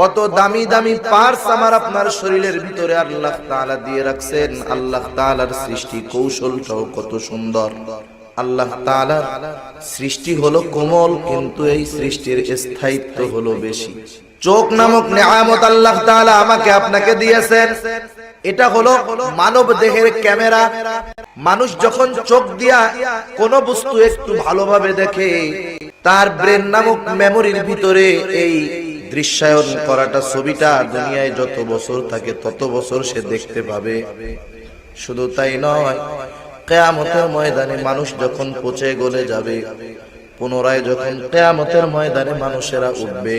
কত দামি দামি পার্স আমার আপনার শরীরের ভিতরে আল্লাহ তাআলা দিয়ে রাখছেন। আল্লাহ তাআলার সৃষ্টি কৌশলটাও কত সুন্দর। আল্লাহ তাআলার সৃষ্টি হলো কোমল, কিন্তু এই সৃষ্টির স্থায়িত্ব হলো বেশি। চোখ নামক নেয়ামত আল্লাহ তাআলা আমাকে আপনাকে দিয়েছেন। এটা হলো মানব দেহের ক্যামেরা। মানুষ যখন চোখ দিয়া কোন বস্তু একটু ভালোভাবে দেখে, তার ব্রেন নামক মেমোরির ভিতরে এই দৃশ্যায়ন করাটা ছবিটা দুনিয়ায় যত বছর থাকে তত বছর সে দেখতে পাবে। শুধু তাই নয়, কেয়ামতের ময়দানে মানুষ যখন পচে গলে যাবে, পুনরায় যখন কেয়ামতের ময়দানে মানুষেরা উঠবে,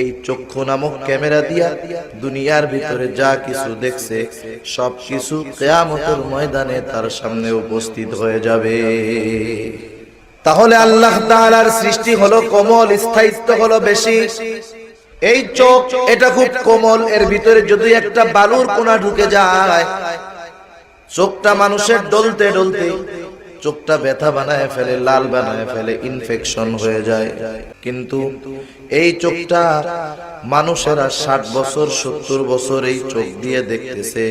এই চক্ষু নামক ক্যামেরা দিয়া দুনিয়ার ভিতরে যা কিছু দেখছে সব কিছু কেয়ামতের ময়দানে তার সামনে উপস্থিত হয়ে যাবে। তাহলে আল্লাহ তাআলার সৃষ্টি হলো কোমল, স্থায়িত্ব হলো বেশি। এই চোখ, এটা খুব কোমল। এর ভিতরে যদি একটা বালুর কোনা ঢুকে যায়, চোখটা মানুষের ডলতে ডলতে চোখটা ব্যথা বানায় ফেলে, লাল বানায় ফেলে ইনফেকশন হয়ে যায়। কিন্তু এই চোখটা মানুষেরা ষাট বছর, সত্তর বছর এই চোখ দিয়ে দেখতেছে।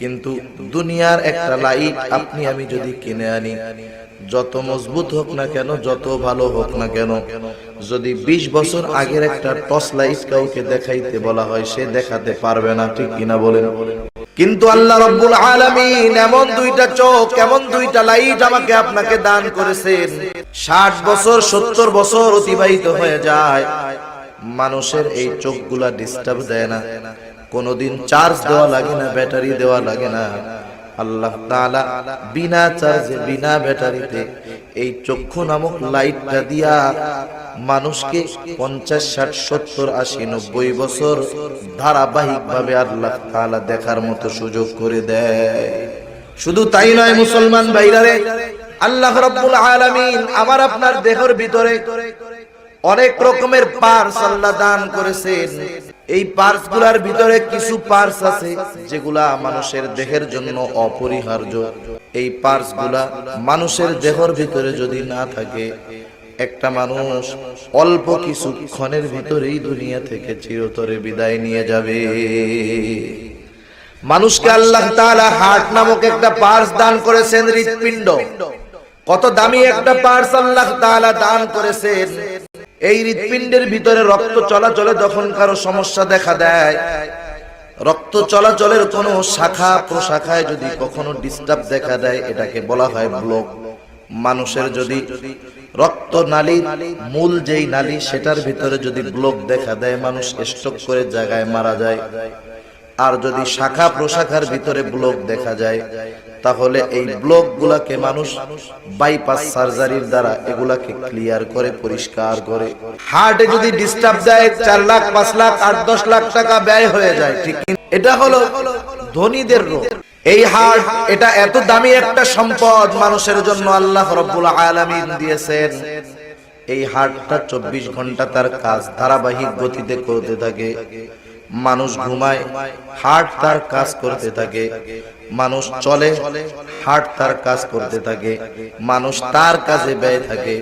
কিন্তু দুনিয়ার একটা লাইট আপনি আমি যদি কিনে আনি, যত মজবুত হোক না কেন, যত ভালো হোক না কেন, যদি ২০ বছর আগের একটা টর্চ লাইট কাউকে দেখাইতে বলা হয়, সে দেখাতে পারবে না, ঠিক কিনা বলেন? কিন্তু আল্লাহ রব্বুল আলামিন এমন দুইটা চোখ, এমন দুইটা লাইট আমাকে আপনাকে দান করেছেন। ষাট বছর, সত্তর বছর অতিবাহিত হয়ে যায়। মানুষের এই চোখগুলা ডিস্টার্ব দেয় না। কোনোদিন চার্জ দেওয়া লাগে না ব্যাটারি দেওয়া লাগে না। আল্লাহ বিনা চার্জে বিনা ব্যাটারিতে এই চক্ষু নামক লাইটটা দিয়া মানুষকে পঞ্চাশ, ষাট, সত্তর, আশি, নব্বই বছর ধারাবাহিক ভাবে আল্লাহ তাআলা দেখার মতো সুযোগ করে দেয়। শুধু তাই নয়, মুসলমান ভাইরারে, আল্লাহ রাব্বুল আলামিন আমার আপনার দেহের ভিতরে অনেক রকমের পার্স আল্লাহ দান করেছেন। এই পার্সগুলার ভিতরে কিছু পার্স আছে যেগুলা মানুষের দেহের জন্য অপরিহার্য। এই পার্সগুলা মানুষের দেহের ভিতরে যদি না থাকে, একটা মানুষ অল্প কিছু ক্ষণের ভিতরেই দুনিয়া থেকে চিরতরে বিদায় নিয়ে যাবে। মানুষকে আল্লাহ তাআলা হার্ট নামক একটা পার্স দান করেছেন হৃৎপিণ্ড। কত দামি একটা পার্স আল্লাহ তাআলা দান করেছেন। এই হৃৎপিণ্ডের ভিতরে রক্ত চলাচলে যখন কারও সমস্যা দেখা দেয়, রক্ত চলাচলের কোনো শাখা প্রশাখায় যদি কখনো ডিস্টার্ব দেখা দেয়, এটাকে বলা হয় ব্লক মানুষের যদি রক্ত নালী মূল যেই নালী, সেটার ভিতরে যদি ব্লক দেখা দেয়, মানুষ স্ট্রোক করে জায়গায় মারা যায়। আর যদি শাখা প্রশাখার ভিতরে ব্লক দেখা যায় তাহলে এই ব্লক গুলাকে মানুষ বাইপাস সার্জারির দ্বারা এগুলাকে ক্লিয়ার করে, পরিষ্কার করে। হার্টে যদি ডিস্টার্ব দেয়, চার লাখ, পাঁচ লাখ, আট, দশ লাখ টাকা ব্যয় হয়ে যায়, ঠিক এটা হলো ধনীদের রোগ। এই হার্ট, এটা এত দামি একটা সম্পদ মানুষের জন্য আল্লাহ রব্বুল আলামিন দিয়েছেন। এই হার্টটা চব্বিশ ঘণ্টা তার কাজ ধারাবাহিক গতিতে করতে থাকে। মানুষ ঘুমায়, হার্ট তার কাজ করতে থাকে। মানুষ চলে হার্ট তার কাজ করতে থাকে, মানুষ তার কাজে ব্যয় থাকে।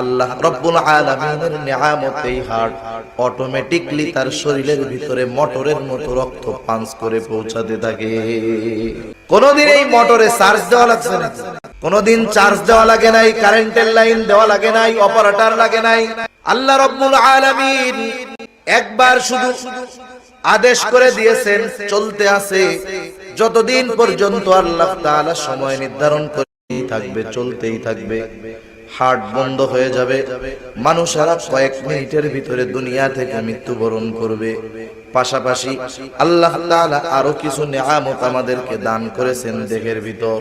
আল্লাহ রব্বুল আলামিনের নিয়ামত এই হার্ট অটোমেটিকলি তার শরীরের ভিতরে মোটরের মতো রক্ত পাঞ্চ করে পৌঁছাতে থাকে। কোনদিন এই মোটরে চার্জ দেওয়া লাগছে না। কোনদিন চার্জ দেওয়া লাগে নাই কারেন্টের লাইন দেওয়া লাগে নাই অপারেটর লাগে নাই। আল্লাহ রব্বুল আলামিন একবার শুধু আদেশ করে দিয়েছেন, চলতে আছে। যতদিন পর্যন্ত আল্লাহ তাআলা সময় নির্ধারণ করেই থাকবে, চলতেই থাকবে হার্ট বন্ধ হয়ে যাবে, মানুষেরা কয়েক মিনিটের ভিতরে দুনিয়া থেকে মৃত্যুবরণ করবে। পাশাপাশি আল্লাহ তাআলা আরও কিছু নিয়ামত আমাদেরকে দান করেছেন দেহের ভিতর।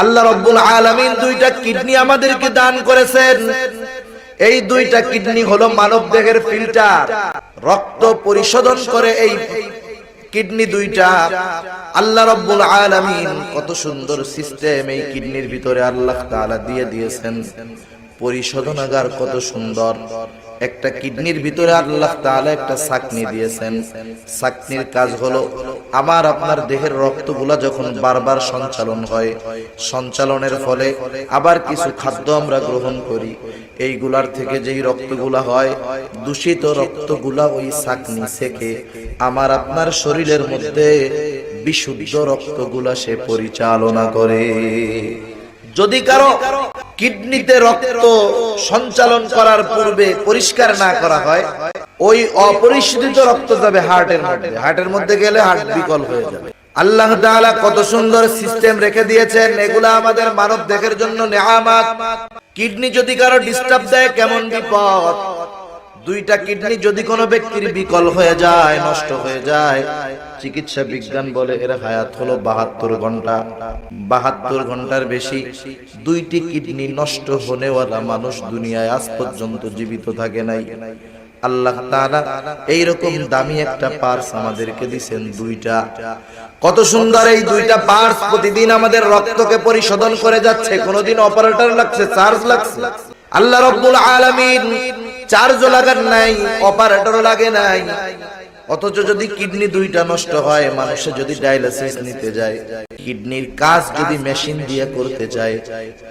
আল্লাহ রব্বুল আলামিন দুইটা কিডনি আমাদেরকে দান করেছেন। এই দুইটা কিডনি হলো মানব দেহের ফিল্টার। রক্ত পরিশোধন করে এই কিডনি দুইটা। আল্লাহ রব্বুল আলামিন কত সুন্দর সিস্টেম এই কিডনির ভিতরে আল্লাহ তাআলা দিয়ে দিয়েছেন। পরিশোধনাগার কত সুন্দর। একটা কিডনির ভিতরে আল্লাহ তাআলা একটা সাকনি দিয়েছেন। সাকনির কাজ হলো, আমার আপনার দেহের রক্তগুলা যখন বারবার সঞ্চালন হয়, সঞ্চালনের ফলে আবার কিছু খাদ্য আমরা গ্রহণ করি। এইগুলার থেকে যেই রক্তগুলা হয়, দূষিত রক্তগুলা ওই সাকনি থেকে আমার আপনার শরীরের মধ্যে বিশুদ্ধ রক্তগুলা সে পরিচালনা করে। যদি কারও কিডনিতে রক্ত সঞ্চালন করার পূর্বে পরিষ্কার না করা হয়, ওই অপরিশোধিত রক্ত যাবে হার্টের মধ্যে। হার্টের মধ্যে গেলে হার্ট বিকল হয়ে যাবে। আল্লাহ কত সুন্দর সিস্টেম রেখে দিয়েছেন, এগুলা আমাদের মানব দেহের জন্য নেহামাত কিডনি যদি কারও ডিস্টার্ব দেয়, কেমন বিপদ? দুইটা কিডনি যদি কোনো ব্যক্তির বিকল হয়ে যায়, নষ্ট হয়ে যায়। চিকিৎসা বিজ্ঞান বলে এর হায়াত হলো বাহাত্তর ঘণ্টা। বাহাত্তর ঘণ্টার বেশি দুইটি কিডনি নষ্ট হনেওয়ালা মানুষ দুনিয়ায় আজ পর্যন্ত জীবিত থাকে নাই। আল্লাহ তাআলা এইরকম দামি একটা পার্স আমাদেরকে দিছেন দুইটা। কত সুন্দর এই দুইটা পার্স প্রতিদিন আমাদের রক্তকে পরিশোধন করে যাচ্ছে, কোনোদিন অপারেটর লাগছে, চার্জ লাগছে। আল্লাহ রব্বুল আলামিন চার্জও লাগার নাই অপারেটরও লাগে নাই। অথচ যদি কিডনি দুইটা নষ্ট হয়, মানুষে যদি ডায়ালিসিস নিতে যায়, কিডনির কাজ যদি মেশিন দিয়ে করতে চায়,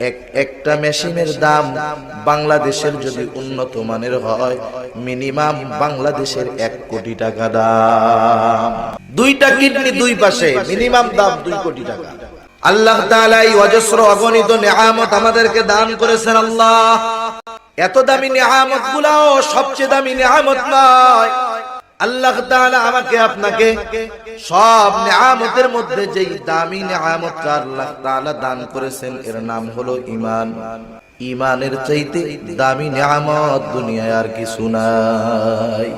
এক একটা মেশিনের দাম বাংলাদেশের যদি উন্নত মানের হয় মিনিমাম বাংলাদেশের এক কোটি টাকা দাম। দুইটা কিডনি দুই পাশে মিনিমাম দাম দুই কোটি টাকা। আল্লাহ তাআলা এই অজস্র অগণিত নিয়ামত আমাদেরকে দান করেছেন আল্লাহ। এত দামি নিয়ামত গুলাও সবচেয়ে দামি নিয়ামত নয়। আল্লাহ আমাকে আপনাকে সব নিয়ামতের মধ্যে যেই দামি নিয়ামতটা আল্লাহ তাআলা দান করেছেন, এর নাম হলো ঈমান। ঈমানের চাইতে দামি নিয়ামত দুনিয়ায় আর কিছু নাই।